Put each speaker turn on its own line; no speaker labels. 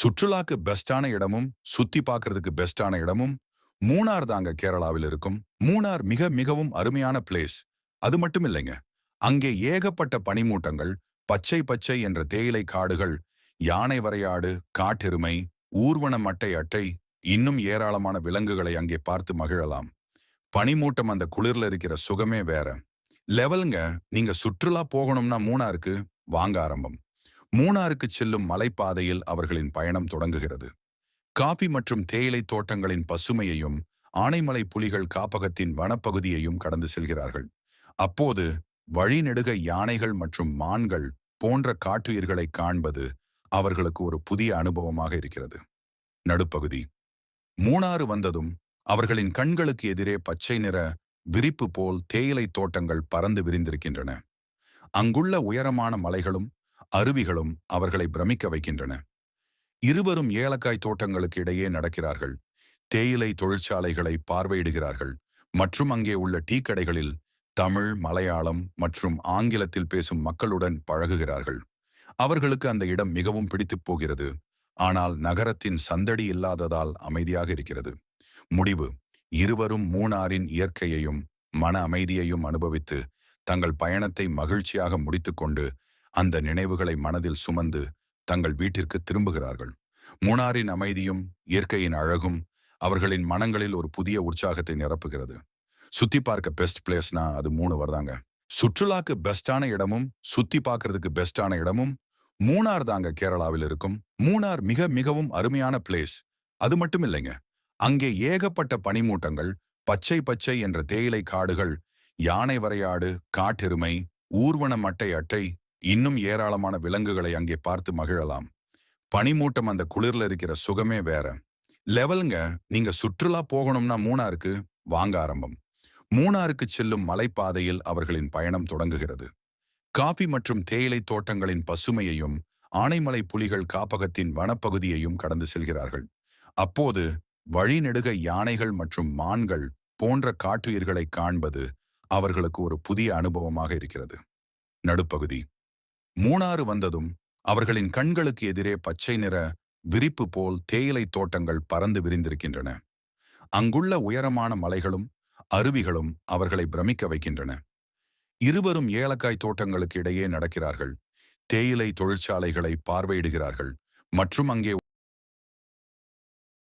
சுற்றுலாக்கு பெஸ்டான இடமும் சுத்தி பார்க்கறதுக்கு பெஸ்டான இடமும் மூணார் தாங்க கேரளாவில் இருக்கும். மூணார் மிக மிகவும் அருமையான பிளேஸ் அது மட்டும் இல்லைங்க. அங்கே ஏகப்பட்ட பனிமூட்டங்கள் பச்சை பச்சை என்ற தேயிலை காடுகள் யானை வரையாடு காட்டெருமை ஊர்வன மட்டை அட்டை இன்னும் ஏராளமான விலங்குகளை அங்கே பார்த்து மகிழலாம். பனிமூட்டம் அந்த குளிர்ல இருக்கிற சுகமே வேற. லெவலுங்க நீங்க சுற்றுலா போகணும்னா மூணாருக்கு வாங்க ஆரம்பம். மூணாருக்கு செல்லும் மலைப்பாதையில் அவர்களின் பயணம் தொடங்குகிறது. காபி மற்றும் தேயிலை தோட்டங்களின் பசுமையையும் ஆனைமலை புலிகள் காப்பகத்தின் வனப்பகுதியையும் கடந்து செல்கிறார்கள். அப்போது வழிநெடுக யானைகள் மற்றும் மான்கள் போன்ற காட்டுயிர்களை காண்பது அவர்களுக்கு ஒரு புதிய அனுபவமாக இருக்கிறது. நடுப்பகுதி. மூணாறு வந்ததும் அவர்களின் கண்களுக்கு எதிரே பச்சை நிற விரிப்பு போல் தேயிலை தோட்டங்கள் பறந்து விரிந்திருக்கின்றன. அங்குள்ள உயரமான மலைகளும் அருவிகளும் அவர்களை பிரமிக்க வைக்கின்றன. இருவரும் ஏலக்காய் தோட்டங்களுக்கு இடையே நடக்கிறார்கள். தேயிலை தொழிற்சாலைகளை பார்வையிடுகிறார்கள். மற்றும் அங்கே உள்ள டீ கடைகளில் தமிழ் மலையாளம் மற்றும் ஆங்கிலத்தில் பேசும் மக்களுடன் பழகுகிறார்கள். அவர்களுக்கு அந்த இடம் மிகவும் பிடித்துப் போகிறது. ஆனால் நகரத்தின் சந்தடி இல்லாததால் அமைதியாக இருக்கிறது. முடிவு. இருவரும் மூணாரின் இயற்கையையும் மன அமைதியையும் அனுபவித்து தங்கள் பயணத்தை மகிழ்ச்சியாக முடித்துக்கொண்டு அந்த நினைவுகளை மனதில் சுமந்து தங்கள் வீட்டிற்கு திரும்புகிறார்கள். மூணாரின் அமைதியும் இயற்கையின் அழகும் அவர்களின் மனங்களில் ஒரு புதிய உற்சாகத்தை நிரப்புகிறது. சுத்தி பார்க்க பெஸ்ட் பிளேஸ்னா அது மூணு வருதாங்க. சுற்றுலாக்கு பெஸ்டான இடமும் சுத்தி பார்க்கறதுக்கு பெஸ்டான இடமும் மூணார் தாங்க கேரளாவில் இருக்கும். மூணார் மிக மிகவும் அருமையான பிளேஸ் அது மட்டும் இல்லைங்க. அங்கே ஏகப்பட்ட பனிமூட்டங்கள் பச்சை பச்சை என்ற தேயிலை காடுகள் யானை வரையாடு காட்டெருமை ஊர்வன மட்டை அட்டை இன்னும் ஏராளமான விலங்குகளை அங்கே பார்த்து மகிழலாம். பனிமூட்டம் அந்த குளிர்ல இருக்கிற சுகமே வேற. லெவலுங்க நீங்க சுற்றுலா போகணும்னா மூணாருக்கு வாங்க ஆரம்பம். மூணாருக்கு செல்லும் மலைப்பாதையில் அவர்களின் பயணம் தொடங்குகிறது. காபி மற்றும் தேயிலை தோட்டங்களின் பசுமையையும் ஆனைமலை புலிகள் காப்பகத்தின் வனப்பகுதியையும் கடந்து செல்கிறார்கள். அப்போது வழிநெடுக யானைகள் மற்றும் மான்கள் போன்ற காட்டுயிர்களை காண்பது அவர்களுக்கு ஒரு புதிய அனுபவமாக இருக்கிறது. நடுப்பகுதி. மூணாறு வந்ததும் அவர்களின் கண்களுக்கு எதிரே பச்சை நிற விரிப்பு போல் தேயிலை தோட்டங்கள் பறந்து விரிந்திருக்கின்றன. அங்குள்ள உயரமான மலைகளும் அருவிகளும் அவர்களை பிரமிக்க வைக்கின்றன. இருவரும் ஏலக்காய் தோட்டங்களுக்கு இடையே நடக்கிறார்கள். தேயிலை தொழிற்சாலைகளை பார்வையிடுகிறார்கள். மற்றும் அங்கே